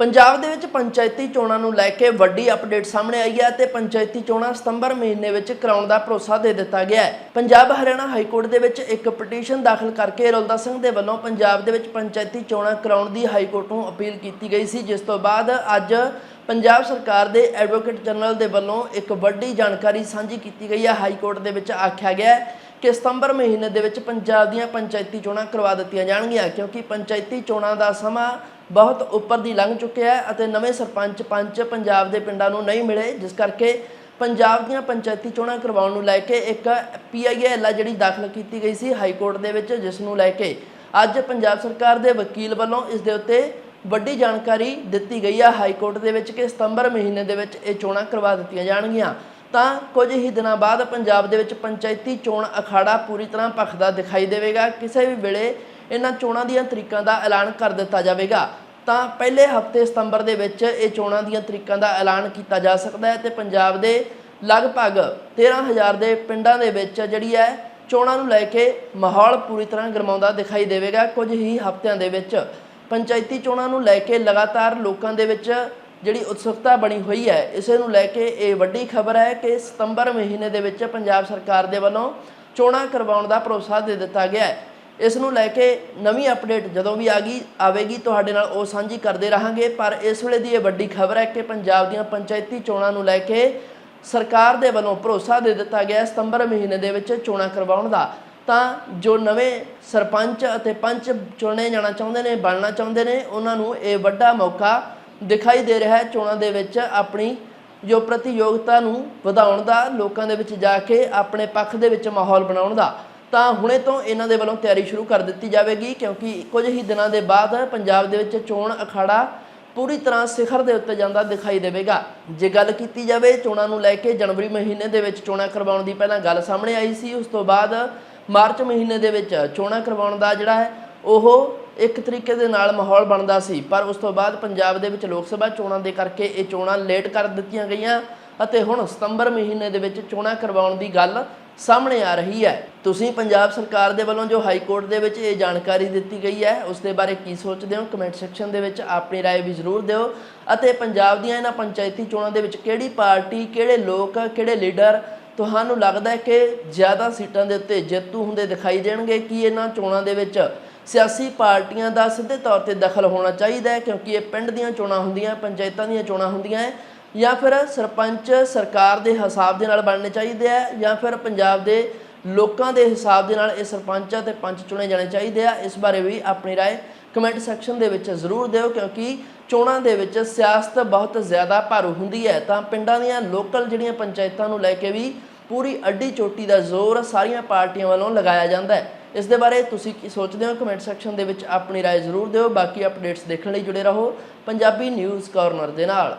ਪੰਜਾਬ ਦੇ ਵਿੱਚ ਪੰਚਾਇਤੀ ਚੋਣਾਂ ਨੂੰ ਲੈ ਕੇ ਵੱਡੀ ਅਪਡੇਟ ਸਾਹਮਣੇ ਆਈ ਹੈ ਤੇ ਪੰਚਾਇਤੀ ਚੋਣਾਂ ਸਤੰਬਰ ਮਹੀਨੇ ਵਿੱਚ ਕਰਾਉਣ ਦਾ ਭਰੋਸਾ ਦੇ ਦਿੱਤਾ ਗਿਆ ਹੈ। ਪੰਜਾਬ ਹਰਿਆਣਾ ਹਾਈ ਕੋਰਟ ਦੇ ਵਿੱਚ ਇੱਕ ਪਟੀਸ਼ਨ ਦਾਖਲ ਕਰਕੇ ਰੁਲਦਾ ਸਿੰਘ ਦੇ ਵੱਲੋਂ ਪੰਜਾਬ ਦੇ ਵਿੱਚ ਪੰਚਾਇਤੀ ਚੋਣਾਂ ਕਰਾਉਣ ਦੀ ਹਾਈ ਕੋਰਟ ਨੂੰ ਅਪੀਲ ਕੀਤੀ ਗਈ ਸੀ, ਜਿਸ ਤੋਂ ਬਾਅਦ ਅੱਜ ਪੰਜਾਬ ਸਰਕਾਰ ਦੇ ਐਡਵੋਕੇਟ ਜਨਰਲ ਦੇ ਵੱਲੋਂ ਇੱਕ ਵੱਡੀ ਜਾਣਕਾਰੀ ਸਾਂਝੀ ਕੀਤੀ ਗਈ ਹੈ। ਹਾਈ ਕੋਰਟ ਦੇ ਵਿੱਚ ਆਖਿਆ ਗਿਆ ਕਿ ਸਤੰਬਰ ਮਹੀਨੇ ਦੇ ਵਿੱਚ ਪੰਜਾਬ ਦੀਆਂ ਪੰਚਾਇਤੀ ਚੋਣਾਂ ਕਰਵਾ ਦਿੱਤੀਆਂ ਜਾਣਗੀਆਂ, ਕਿਉਂਕਿ ਪੰਚਾਇਤੀ ਚੋਣਾਂ ਦਾ ਸਮਾਂ ਬਹੁਤ ਉੱਪਰ ਦੀ ਲੰਘ ਚੁੱਕਿਆ ਹੈ ਅਤੇ ਨਵੇਂ ਸਰਪੰਚ ਪੰਚ ਪੰਜਾਬ ਦੇ ਪਿੰਡਾਂ ਨੂੰ ਨਹੀਂ ਮਿਲੇ, ਜਿਸ ਕਰਕੇ ਪੰਜਾਬ ਦੀਆਂ ਪੰਚਾਇਤੀ ਚੋਣਾਂ ਕਰਵਾਉਣ ਨੂੰ ਲੈ ਕੇ ਇੱਕ ਪੀਆਈਐਲ ਆ ਜਿਹੜੀ ਦਾਖਲ ਕੀਤੀ ਗਈ ਸੀ ਹਾਈ ਕੋਰਟ ਦੇ ਵਿੱਚ, ਜਿਸ ਨੂੰ ਲੈ ਕੇ ਅੱਜ ਪੰਜਾਬ ਸਰਕਾਰ ਦੇ ਵਕੀਲ ਵੱਲੋਂ ਇਸ ਦੇ ਉੱਤੇ ਵੱਡੀ ਜਾਣਕਾਰੀ ਦਿੱਤੀ ਗਈ ਆ। ਹਾਈ ਕੋਰਟ ਦੇ ਵਿੱਚ ਕਿ ਸਤੰਬਰ ਮਹੀਨੇ ਦੇ ਵਿੱਚ ਇਹ ਚੋਣਾਂ ਕਰਵਾ ਦਿੱਤੀਆਂ ਜਾਣਗੀਆਂ। ਤਾਂ ਕੁਝ ਹੀ ਦਿਨਾਂ ਬਾਅਦ ਪੰਜਾਬ ਦੇ ਵਿੱਚ ਪੰਚਾਇਤੀ ਚੋਣ ਅਖਾੜਾ ਪੂਰੀ ਤਰ੍ਹਾਂ ਭਖਦਾ ਦਿਖਾਈ ਦੇਵੇਗਾ। ਕਿਸੇ ਵੀ ਵੇਲੇ ਇਹਨਾਂ ਚੋਣਾਂ ਦੀਆਂ ਤਰੀਕਾਂ ਦਾ ਐਲਾਨ ਕਰ ਦਿੱਤਾ ਜਾਵੇਗਾ। ਤਾਂ ਪਹਿਲੇ ਹਫ਼ਤੇ ਸਤੰਬਰ ਦੇ ਵਿੱਚ ਇਹ ਚੋਣਾਂ ਦੀਆਂ ਤਰੀਕਾਂ ਦਾ ਐਲਾਨ ਕੀਤਾ ਜਾ ਸਕਦਾ ਹੈ ਤੇ ਪੰਜਾਬ ਦੇ ਲਗਭਗ 13000 ਦੇ ਪਿੰਡਾਂ ਦੇ ਵਿੱਚ ਜਿਹੜੀ ਹੈ ਚੋਣਾਂ ਨੂੰ ਲੈ ਕੇ ਮਾਹੌਲ ਪੂਰੀ ਤਰ੍ਹਾਂ ਗਰਮਾਉਂਦਾ ਦਿਖਾਈ ਦੇਵੇਗਾ। ਕੁਝ ਹੀ ਹਫ਼ਤਿਆਂ ਦੇ ਵਿੱਚ ਪੰਚਾਇਤੀ ਚੋਣਾਂ ਨੂੰ ਲੈ ਕੇ ਲਗਾਤਾਰ ਲੋਕਾਂ ਦੇ ਵਿੱਚ ਜਿਹੜੀ ਉਤਸੁਕਤਾ ਬਣੀ ਹੋਈ ਹੈ, ਇਸੇ ਨੂੰ ਲੈ ਕੇ ਇਹ ਵੱਡੀ ਖਬਰ ਹੈ ਕਿ ਸਤੰਬਰ ਮਹੀਨੇ ਦੇ ਵਿੱਚ ਪੰਜਾਬ ਸਰਕਾਰ ਦੇ ਵੱਲੋਂ ਚੋਣਾਂ ਕਰਵਾਉਣ ਦਾ ਭਰੋਸਾ ਦੇ ਦਿੱਤਾ ਗਿਆ ਹੈ। ਇਸ ਨੂੰ ਲੈ ਕੇ ਨਵੀਂ ਅਪਡੇਟ ਜਦੋਂ ਵੀ ਆ ਗਈ, ਆਵੇਗੀ, ਤੁਹਾਡੇ ਨਾਲ ਉਹ ਸਾਂਝੀ ਕਰਦੇ ਰਹਾਂਗੇ। ਪਰ ਇਸ ਵੇਲੇ ਦੀ ਇਹ ਵੱਡੀ ਖਬਰ ਹੈ ਕਿ ਪੰਜਾਬ ਦੀਆਂ ਪੰਚਾਇਤੀ ਚੋਣਾਂ ਨੂੰ ਲੈ ਕੇ ਸਰਕਾਰ ਦੇ ਵੱਲੋਂ ਭਰੋਸਾ ਦੇ ਦਿੱਤਾ ਗਿਆ ਸਤੰਬਰ ਮਹੀਨੇ ਦੇ ਵਿੱਚ ਚੋਣਾਂ ਕਰਵਾਉਣ ਦਾ। ਤਾਂ ਜੋ ਨਵੇਂ ਸਰਪੰਚ ਅਤੇ ਪੰਚ ਚੁਣੇ ਜਾਣਾ ਚਾਹੁੰਦੇ ਨੇ, ਬਣਨਾ ਚਾਹੁੰਦੇ ਨੇ, ਉਹਨਾਂ ਨੂੰ ਇਹ ਵੱਡਾ ਮੌਕਾ ਦਿਖਾਈ ਦੇ ਰਿਹਾ ਹੈ ਚੋਣਾਂ ਦੇ ਵਿੱਚ ਆਪਣੀ ਜੋ ਪ੍ਰਤੀਯੋਗਤਾ ਨੂੰ ਵਧਾਉਣ ਦਾ, ਲੋਕਾਂ ਦੇ ਵਿੱਚ ਜਾ ਕੇ ਆਪਣੇ ਪੱਖ ਦੇ ਵਿੱਚ ਮਾਹੌਲ ਬਣਾਉਣ ਦਾ। ਤਾਂ ਹੁਣੇ ਤੋਂ ਇਹਨਾਂ ਦੇ ਵੱਲੋਂ ਤਿਆਰੀ ਸ਼ੁਰੂ ਕਰ ਦਿੱਤੀ ਜਾਵੇਗੀ, ਕਿਉਂਕਿ ਕੁਝ ਹੀ ਦਿਨਾਂ ਦੇ ਬਾਅਦ ਪੰਜਾਬ ਦੇ ਵਿੱਚ ਚੋਣ ਅਖਾੜਾ ਪੂਰੀ ਤਰ੍ਹਾਂ ਸਿਖਰ ਦੇ ਉੱਤੇ ਜਾਂਦਾ ਦਿਖਾਈ ਦੇਵੇਗਾ। ਜੇ ਗੱਲ ਕੀਤੀ ਜਾਵੇ ਚੋਣਾਂ ਨੂੰ ਲੈ ਕੇ, ਜਨਵਰੀ ਮਹੀਨੇ ਦੇ ਵਿੱਚ ਚੋਣਾਂ ਕਰਵਾਉਣ ਦੀ ਪਹਿਲਾਂ ਗੱਲ ਸਾਹਮਣੇ ਆਈ ਸੀ, ਉਸ ਤੋਂ ਬਾਅਦ ਮਾਰਚ ਮਹੀਨੇ ਦੇ ਵਿੱਚ ਚੋਣਾਂ ਕਰਵਾਉਣ ਦਾ ਜਿਹੜਾ ਹੈ, ਉਹ ਇੱਕ ਤਰੀਕੇ ਦੇ ਨਾਲ ਮਾਹੌਲ ਬਣਦਾ ਸੀ। ਪਰ ਉਸ ਤੋਂ ਬਾਅਦ ਪੰਜਾਬ ਦੇ ਵਿੱਚ ਲੋਕ ਸਭਾ ਚੋਣਾਂ ਦੇ ਕਰਕੇ ਇਹ ਚੋਣਾਂ ਲੇਟ ਕਰ ਦਿੱਤੀਆਂ ਗਈਆਂ ਅਤੇ ਹੁਣ ਸਤੰਬਰ ਮਹੀਨੇ ਦੇ ਵਿੱਚ ਚੋਣਾਂ ਕਰਵਾਉਣ ਦੀ ਗੱਲ ਸਾਹਮਣੇ ਆ ਰਹੀ ਹੈ ਤੁਸੀਂ ਪੰਜਾਬ ਸਰਕਾਰ ਦੇ ਵੱਲੋਂ ਜੋ ਹਾਈ ਕੋਰਟ ਦੇ ਵਿੱਚ ਇਹ ਜਾਣਕਾਰੀ ਦਿੱਤੀ ਗਈ ਹੈ ਉਸ ਦੇ ਬਾਰੇ ਕੀ ਸੋਚਦੇ ਹੋ ਕਮੈਂਟ ਸੈਕਸ਼ਨ ਦੇ ਵਿੱਚ ਆਪਣੀ رائے ਵੀ ਜ਼ਰੂਰ ਦਿਓ ਅਤੇ ਪੰਜਾਬ ਦੀਆਂ ਇਹਨਾਂ ਪੰਚਾਇਤੀ ਚੋਣਾਂ ਦੇ ਵਿੱਚ ਕਿਹੜੀ ਪਾਰਟੀ ਕਿਹੜੇ ਲੋਕ ਕਿਹੜੇ ਲੀਡਰ ਤੁਹਾਨੂੰ ਲੱਗਦਾ ਹੈ ਕਿ ਜ਼ਿਆਦਾ ਸੀਟਾਂ ਦੇ ਉੱਤੇ ਜੇਤੂ ਹੁੰਦੇ ਦਿਖਾਈ ਦੇਣਗੇ ਕੀ ਇਹਨਾਂ ਚੋਣਾਂ ਦੇ ਵਿੱਚ ਸਿਆਸੀ ਪਾਰਟੀਆਂ ਦਾ ਸਿੱਧੇ ਤੌਰ ਤੇ ਦਖਲ ਹੋਣਾ ਚਾਹੀਦਾ ਹੈ ਕਿਉਂਕਿ ਇਹ ਪਿੰਡ ਦੀਆਂ ਚੋਣਾਂ ਹੁੰਦੀਆਂ ਪੰਚਾਇਤਾਂ ਦੀਆਂ ਚੋਣਾਂ ਹੁੰਦੀਆਂ ਹੈ ਜਾਂ ਫਿਰ ਸਰਪੰਚ ਸਰਕਾਰ ਦੇ ਹਿਸਾਬ ਦੇ ਨਾਲ ਬਣਨੇ ਚਾਹੀਦੇ ਆ ਜਾਂ ਫਿਰ ਪੰਜਾਬ ਦੇ ਲੋਕਾਂ ਦੇ ਹਿਸਾਬ ਦੇ ਨਾਲ ਇਹ ਸਰਪੰਚ ਅਤੇ ਪੰਚ ਚੁਣੇ ਜਾਣੇ ਚਾਹੀਦੇ ਆ ਇਸ ਬਾਰੇ ਵੀ ਆਪਣੀ رائے ਕਮੈਂਟ ਸੈਕਸ਼ਨ ਦੇ ਵਿੱਚ ਜ਼ਰੂਰ ਦਿਓ ਕਿਉਂਕਿ ਚੋਣਾਂ ਦੇ ਵਿੱਚ ਸਿਆਸਤ ਬਹੁਤ ਜ਼ਿਆਦਾ ਭਾਰੂ ਹੁੰਦੀ ਹੈ ਤਾਂ ਪਿੰਡਾਂ ਦੀਆਂ ਲੋਕਲ ਜਿਹੜੀਆਂ ਪੰਚਾਇਤਾਂ ਨੂੰ ਲੈ ਕੇ ਵੀ ਪੂਰੀ ਅੱਡੀ ਚੋਟੀ ਦਾ ਜ਼ੋਰ ਸਾਰੀਆਂ ਪਾਰਟੀਆਂ ਵੱਲੋਂ ਲਗਾਇਆ ਜਾਂਦਾ ਹੈ ਇਸ ਦੇ ਬਾਰੇ ਤੁਸੀਂ ਕੀ ਸੋਚਦੇ ਹੋ ਕਮੈਂਟ ਸੈਕਸ਼ਨ ਦੇ ਵਿੱਚ ਆਪਣੀ رائے ਜ਼ਰੂਰ ਦਿਓ ਬਾਕੀ ਅਪਡੇਟਸ ਦੇਖਣ ਲਈ ਜੁੜੇ ਰਹੋ ਪੰਜਾਬੀ ਨਿਊਜ਼ ਕਾਰਨਰ ਦੇ ਨਾਲ